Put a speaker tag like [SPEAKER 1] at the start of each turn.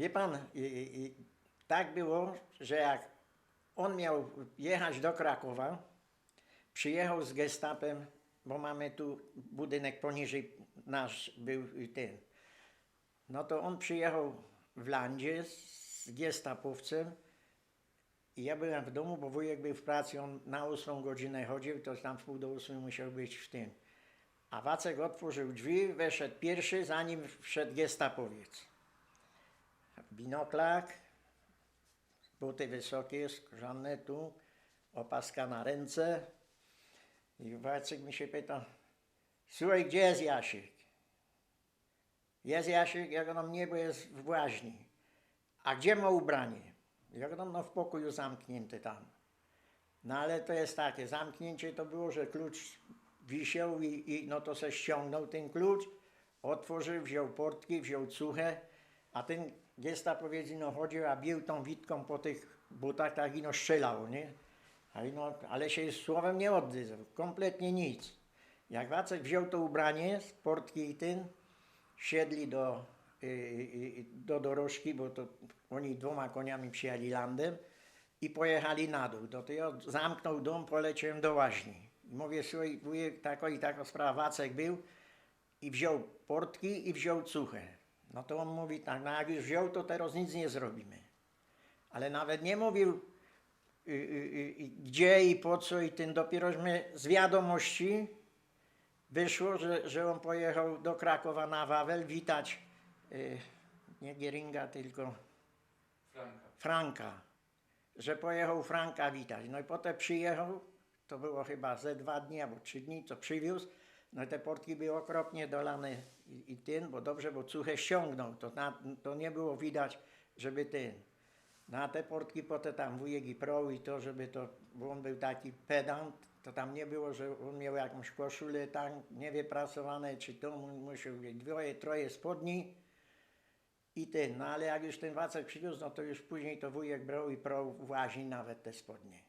[SPEAKER 1] Wie pan, i, i, tak było, że jak on miał jechać do Krakowa, przyjechał z gestapem, bo mamy tu budynek poniżej nasz był ten. No to on przyjechał w landzie z gestapowcem i ja byłem w domu, bo wujek był w pracy, on na ósmą godzinę chodził, to tam w pół do ósmej musiał być w tym. A Wacek otworzył drzwi, weszedł pierwszy, zanim wszedł gestapowiec. Binoklak, buty wysokie, skórzane tu, opaska na ręce. I Wacek mi się pyta, słuchaj, gdzie jest Jasiek? Jest Jasiek? Ja go nie, bo jest w łaźni. A gdzie ma ubranie? Ja go no w pokoju zamknięty tam. No ale to jest takie, zamknięcie to było, że klucz wisiał i, i no to se ściągnął ten klucz, otworzył, wziął portki, wziął cuchę, a ten gestapowiec no chodził, a bił tą witką po tych butach, tak i no strzelał, nie? A no, ale się słowem nie odzywał, kompletnie nic. Jak Wacek wziął to ubranie z portki i ten, siedli do, y, y, y, do dorożki, bo to oni dwoma koniami przyjechali landem i pojechali na dół. To ja zamknął dom, poleciałem do łaźni. Mówię, słuchaj, wujek, tako i taka sprawa, Wacek był i wziął portki i wziął cuchę. No to on mówi tak, no jak już wziął, to teraz nic nie zrobimy. Ale nawet nie mówił y, y, y, y, gdzie i po co i tym dopierośmy z wiadomości wyszło, że, że on pojechał do Krakowa na Wawel witać y, nie Gieringa, tylko
[SPEAKER 2] Franka.
[SPEAKER 1] Franka, że pojechał Franka witać. No i potem przyjechał, to było chyba ze dwa dni albo trzy dni, co przywiózł. No te portki były okropnie dolane i, i bo dobrze, bo cuchę ściągnął, to, na, to nie było widać, żeby ten. No a te portki potem tam wujek i prął i to, żeby to, bo on był taki pedant, to tam nie było, że on miał jakąś koszulę tam niewyprasowane, czy to mu- musiał mieć dwoje, troje spodni i ten, no ale jak już ten Wacek przywiózł, no to już później to wujek brał i prał w łaźni nawet te spodnie.